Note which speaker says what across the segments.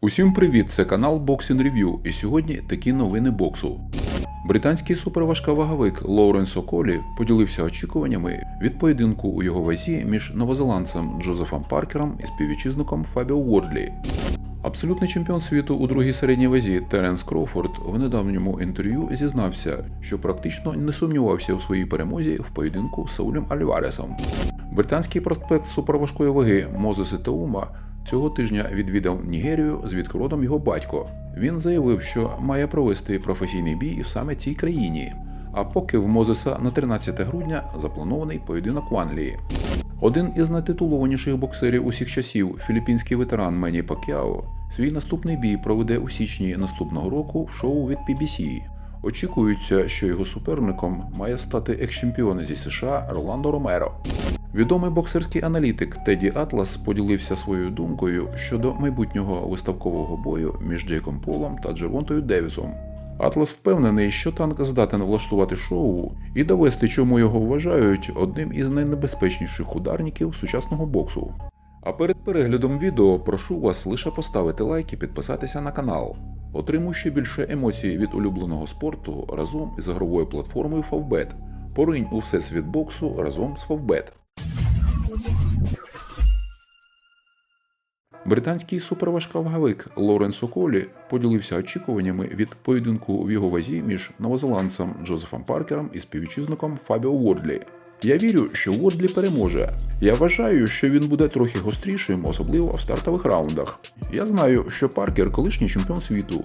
Speaker 1: Усім привіт! Це канал Boxing Review і сьогодні такі новини боксу. Британський суперважковаговик Лоуренс Околі поділився очікуваннями від поєдинку у його вазі між новозеландцем Джозефом Паркером і співвітчизником Фабіо Уордлі. Абсолютний чемпіон світу у другій середній вазі Теренс Кроуфорд в недавньому інтерв'ю зізнався, що практично не сумнівався у своїй перемозі в поєдинку з Саулем Альваресом. Британський проспект суперважкої ваги Мозес Ітаума цього тижня відвідав Нігерію, звідки родом його батько. Він заявив, що має провести професійний бій саме цій країні. А поки в Мозеса на 13 грудня запланований поєдинок в Англії. Один із найтитулованіших боксерів усіх часів, філіппінський ветеран Мені Пакіао, свій наступний бій проведе у січні наступного року в шоу від PBC. Очікується, що його суперником має стати екс-чемпіон зі США Роландо Ромеро. Відомий боксерський аналітик Теді Атлас поділився своєю думкою щодо майбутнього виставкового бою між Джейком Полом та Джервонтою Девісом. Атлас впевнений, що танк здатен влаштувати шоу і довести, чому його вважають одним із найнебезпечніших ударників сучасного боксу. А перед переглядом відео прошу вас лише поставити лайк і підписатися на канал. Отримуй ще більше емоцій від улюбленого спорту разом із ігровою платформою Favbet. Поринь у всесвіт боксу разом з Favbet. Британський суперважковаговик Лоренс Околі поділився очікуваннями від поєдинку в його вазі між новозеландцем Джозефом Паркером і співвітчизником Фабіо Уордлі. Я вірю, що Уордлі переможе. Я вважаю, що він буде трохи гострішим, особливо в стартових раундах. Я знаю, що Паркер колишній чемпіон світу.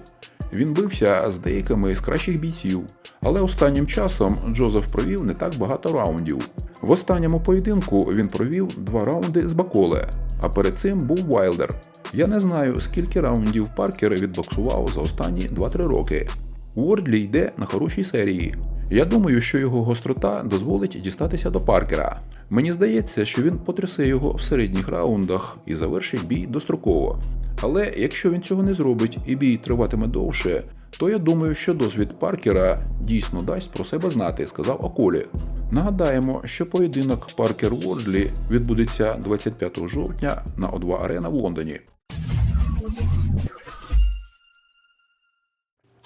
Speaker 1: Він бився з деякими з кращих бійців, але останнім часом Джозеф провів не так багато раундів. В останньому поєдинку він провів два раунди з Баколе, а перед цим був Вайлдер. Я не знаю, скільки раундів Паркер відбоксував за останні 2-3 роки. Уордлі йде на хорошій серії. Я думаю, що його гострота дозволить дістатися до Паркера. Мені здається, що він потрясе його в середніх раундах і завершить бій достроково. Але якщо він цього не зробить і бій триватиме довше, то я думаю, що досвід Паркера дійсно дасть про себе знати, сказав Околі. Нагадаємо, що поєдинок Паркер Уордлі відбудеться 25 жовтня на О2 Арена в Лондоні.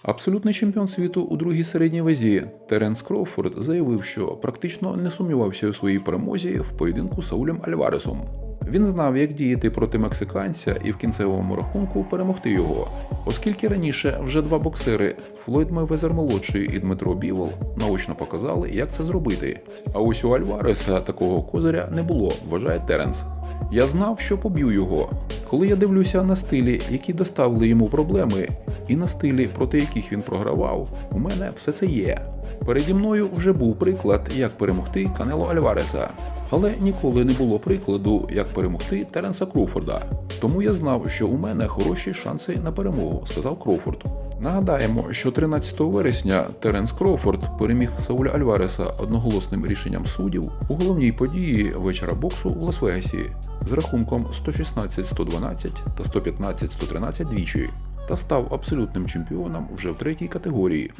Speaker 1: Абсолютний чемпіон світу у другій середній вазі Теренс Кроуфорд заявив, що практично не сумнівався у своїй перемозі в поєдинку з Саулем Альваресом. Він знав, як діяти проти мексиканця і в кінцевому рахунку перемогти його, оскільки раніше вже два боксери Флойд Мейвезер молодший і Дмитро Бівол наочно показали, як це зробити. А ось у Альвареса такого козиря не було, вважає Теренс. Я знав, що поб'ю його. Коли я дивлюся на стилі, які доставили йому проблеми, і на стилі, проти яких він програвав, у мене все це є. Переді мною вже був приклад, як перемогти Канело Альвареса, але ніколи не було прикладу, як перемогти Теренса Кроуфорда. Тому я знав, що у мене хороші шанси на перемогу, сказав Кроуфорд. Нагадаємо, що 13 вересня Теренс Кроуфорд переміг Сауля Альвареса одноголосним рішенням суддів у головній події вечора боксу у Лас-Вегасі з рахунком 116-112 та 115-113 двічі та став абсолютним чемпіоном вже в третій категорії.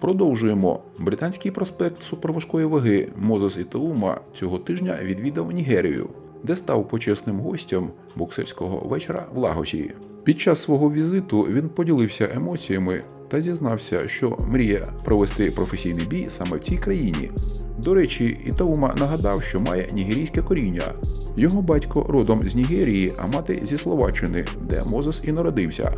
Speaker 1: Продовжуємо. Британський проспект суперважкої ваги Мозес Ітаума цього тижня відвідав Нігерію, де став почесним гостем боксерського вечора в Лагосі. Під час свого візиту він поділився емоціями та зізнався, що мріє провести професійний бій саме в цій країні. До речі, Ітаума нагадав, що має нігерійське коріння. Його батько родом з Нігерії, а мати зі Словаччини, де Мозес і народився.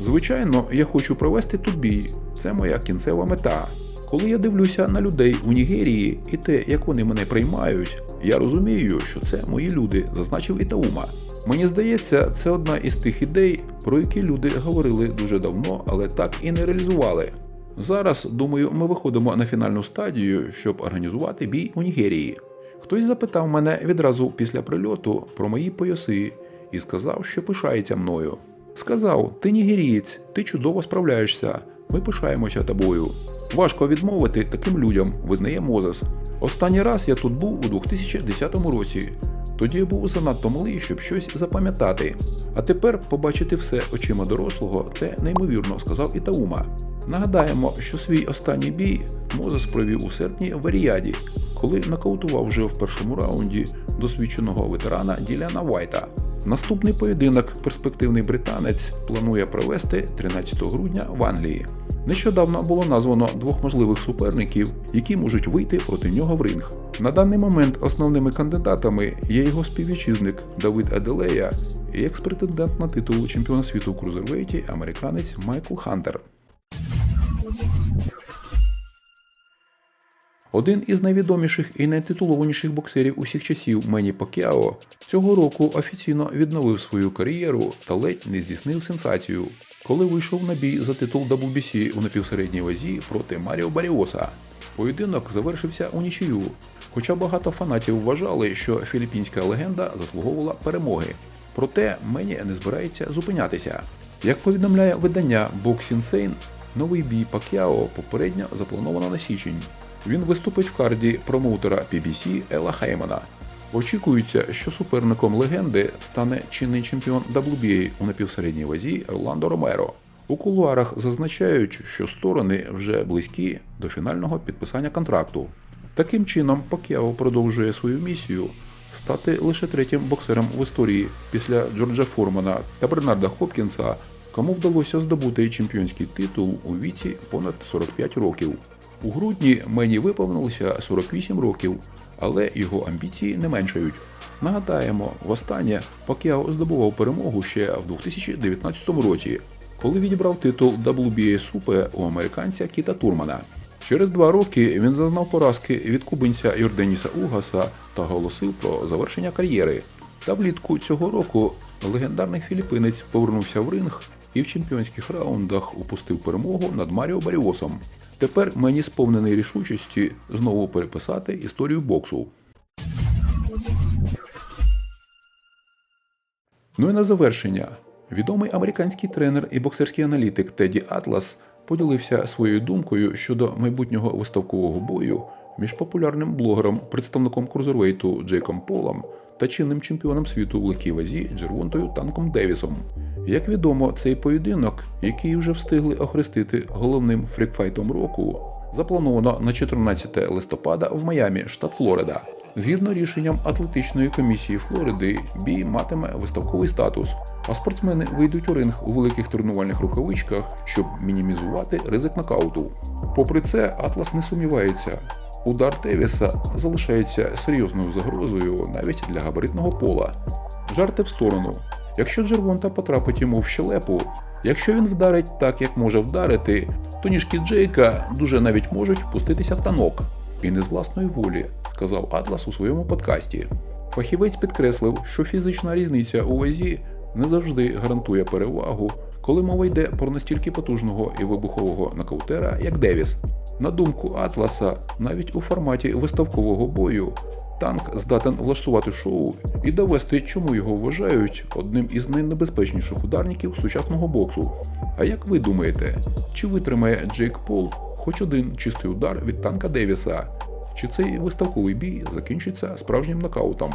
Speaker 1: Звичайно, я хочу провести тут бій. Це моя кінцева мета. Коли я дивлюся на людей у Нігерії і те, як вони мене приймають, я розумію, що це мої люди, зазначив Ітаума. Мені здається, це одна із тих ідей, про які люди говорили дуже давно, але так і не реалізували. Зараз, думаю, ми виходимо на фінальну стадію, щоб організувати бій у Нігерії. Хтось запитав мене відразу після прильоту про мої пояси і сказав, що пишається мною. Сказав: ти нігерієць, ти чудово справляєшся. Ми пишаємося тобою. Важко відмовити таким людям, визнає Мозес. Останній раз я тут був у 2010 році. Тоді я був занадто малий, щоб щось запам'ятати. А тепер побачити все очима дорослого це неймовірно, сказав Ітаума. Нагадаємо, що свій останній бій Мозес провів у серпні в Аріаді, коли нокаутував вже в першому раунді досвідченого ветерана Діляна Вайта. Наступний поєдинок перспективний британець планує провести 13 грудня в Англії. Нещодавно було названо двох можливих суперників, які можуть вийти проти нього в ринг. На даний момент основними кандидатами є його співвітчизник Давид Аделея і екс-претендент на титул чемпіона світу в крузервейті американець Майкл Хантер. Один із найвідоміших і найтитулованіших боксерів усіх часів Мені Пакіао цього року офіційно відновив свою кар'єру та ледь не здійснив сенсацію, коли вийшов на бій за титул WBC у напівсередній вазі проти Маріо Баріоса. Поєдинок завершився у нічию, хоча багато фанатів вважали, що філіппінська легенда заслуговувала перемоги. Проте Мені не збирається зупинятися. Як повідомляє видання Boxing Insane, новий бій Пакіао попередньо заплановано на січень. Він виступить в карді промоутера PBC Ела Хеймана. Очікується, що суперником легенди стане чинний чемпіон WBA у напівсередній вазі Орландо Ромеро. У кулуарах зазначають, що сторони вже близькі до фінального підписання контракту. Таким чином, Пакіао продовжує свою місію стати лише третім боксером в історії після Джорджа Формана та Бернарда Хопкінса, кому вдалося здобути чемпіонський титул у віці понад 45 років. У грудні мені виповнилося 48 років, але його амбіції не меншають. Нагадаємо, востаннє Пакіао здобував перемогу ще в 2019 році, коли відібрав титул WBA Супе у американця Кіта Турмана. Через два роки він зазнав поразки від кубинця Йорденіса Угаса та оголосив про завершення кар'єри. Та влітку цього року легендарний філіппинець повернувся в ринг і в чемпіонських раундах упустив перемогу над Маріо Баріосом. Тепер мені сповнений рішучості знову переписати історію боксу. Ну і на завершення. Відомий американський тренер і боксерський аналітик Теді Атлас поділився своєю думкою щодо майбутнього виставкового бою між популярним блогером, представником крузервейту Джейком Полом та чинним чемпіоном світу у легкій вазі Джервонтою Танком Девісом. Як відомо, цей поєдинок, який вже встигли охрестити головним фрікфайтом року, заплановано на 14 листопада в Майамі, штат Флорида. Згідно рішенням атлетичної комісії Флориди, бій матиме виставковий статус, а спортсмени вийдуть у ринг у великих тренувальних рукавичках, щоб мінімізувати ризик нокауту. Попри це, Атлас не сумнівається. Удар Девіса залишається серйозною загрозою навіть для габаритного пола. Жарти в сторону. Якщо Джервонта потрапить йому в щелепу, якщо він вдарить так, як може вдарити, то ніжки Джейка дуже навіть можуть пуститися в танок. І не з власної волі, сказав Атлас у своєму подкасті. Фахівець підкреслив, що фізична різниця у вазі не завжди гарантує перевагу, коли мова йде про настільки потужного і вибухового нокаутера, як Девіс. На думку Атласа, навіть у форматі виставкового бою танк здатен влаштувати шоу і довести, чому його вважають одним із найнебезпечніших ударників сучасного боксу. А як ви думаєте, чи витримає Джейк Пол хоч один чистий удар від танка Девіса? Чи цей виставковий бій закінчиться справжнім нокаутом?